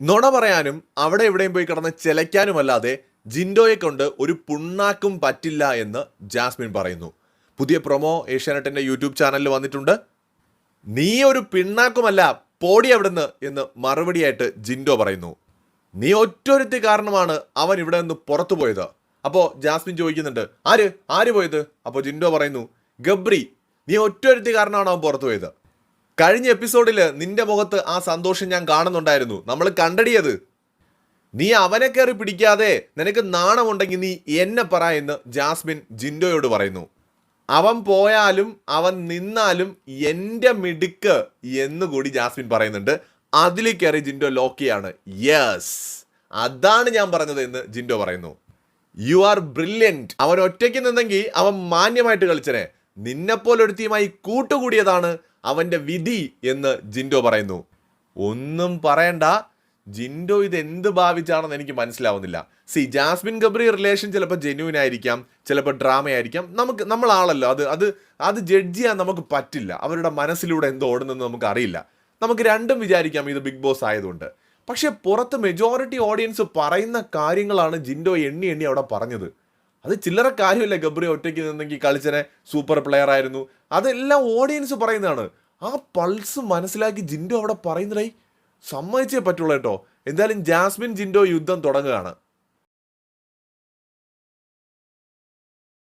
നുണ പറയാനും അവിടെ എവിടെയും പോയി കിടന്ന് ചിലയ്ക്കാനുമല്ലാതെ ജിൻഡോയെ കൊണ്ട് ഒരു പുണ്ണാക്കും പറ്റില്ല എന്ന് ജാസ്മിൻ പറയുന്നു. പുതിയ പ്രൊമോ ഏഷ്യാനെറ്റിന്റെ യൂട്യൂബ് ചാനലിൽ വന്നിട്ടുണ്ട്. നീ ഒരു പിണ്ണാക്കുമല്ല പോടി അവിടുന്ന് എന്ന് മറുപടിയായിട്ട് ജിൻഡോ പറയുന്നു. നീ ഒറ്റൊരുത്തി കാരണമാണ് അവൻ ഇവിടെ നിന്ന് പുറത്തു പോയത്. അപ്പോൾ ജാസ്മിൻ ചോദിക്കുന്നുണ്ട് ആര്? ആര് പോയത്? അപ്പോൾ ജിൻഡോ പറയുന്നു ഗബ്രി നീ ഒറ്റൊരുത്തി കാരണമാണ് അവൻ പുറത്തു പോയത്? കഴിഞ്ഞ എപ്പിസോഡിൽ നിന്റെ മുഖത്ത് ആ സന്തോഷം ഞാൻ കാണുന്നുണ്ടായിരുന്നു. നമ്മൾ കണ്ടടിയത്. നീ അവനെ കയറി പിടിക്കാതെ നിനക്ക് നാണമുണ്ടെങ്കിൽ നീ എന്നെ പറ എന്ന് ജാസ്മിൻ ജിൻഡോയോട് പറയുന്നു. അവൻ പോയാലും അവൻ നിന്നാലും എന്റെ മിടുക്ക് എന്ന് കൂടി ജാസ്മിൻ പറയുന്നുണ്ട്. അതിൽ കയറി ജിൻഡോ ലോക്കിയാണ് യെസ് അതാണ് ഞാൻ പറഞ്ഞത് എന്ന് ജിൻഡോ പറയുന്നു. യു ആർ ബ്രില്യന്റ് അവൻ ഒറ്റയ്ക്ക് നിന്നെങ്കിൽ അവൻ മാന്യമായിട്ട് കളിച്ചനെ. നിന്നെപ്പോലൊരുത്തിയുമായി കൂട്ടുകൂടിയതാണ് അവന്റെ വിധി എന്ന് ജിൻഡോ പറയുന്നു. ഒന്നും പറയണ്ട. ജിൻഡോ ഇത് എന്ത് ഭാവിച്ചാണെന്ന് എനിക്ക് മനസ്സിലാവുന്നില്ല. സി ജാസ്മിൻ ഗബ്രി റിലേഷൻ ചിലപ്പോൾ ജെന്യൂൻ ആയിരിക്കാം ചിലപ്പോൾ ഡ്രാമ ആയിരിക്കാം. നമുക്ക് നമ്മളാണല്ലോ അത് അത് അത് ജഡ്ജ് ചെയ്യാൻ നമുക്ക് പറ്റില്ല. അവരുടെ മനസ്സിലൂടെ എന്തോ ഓടുന്നെന്ന് നമുക്ക് അറിയില്ല. നമുക്ക് രണ്ടും വിചാരിക്കാം ഇത് ബിഗ് ബോസ് ആയതുകൊണ്ട്. പക്ഷേ പുറത്ത് മെജോറിറ്റി ഓഡിയൻസ് പറയുന്ന കാര്യങ്ങളാണ് ജിൻഡോ എണ്ണി എണ്ണി അവിടെ പറഞ്ഞത്. അത് ചില്ലറ കാര്യമില്ല ഗബ്രി ഒറ്റയ്ക്ക് നിന്നെങ്കിൽ കളിച്ചനെ സൂപ്പർ പ്ലെയർ ആയിരുന്നു. അതെല്ലാം ഓഡിയൻസ് പറയുന്നതാണ്. ആ പൾസ് മനസ്സിലാക്കി ജിൻഡോ അവിടെ പറയുന്നതായി സമ്മതിച്ചേ പറ്റുള്ളൂ കേട്ടോ. എന്തായാലും ജാസ്മിൻ ജിൻഡോ യുദ്ധം തുടങ്ങുകയാണ്.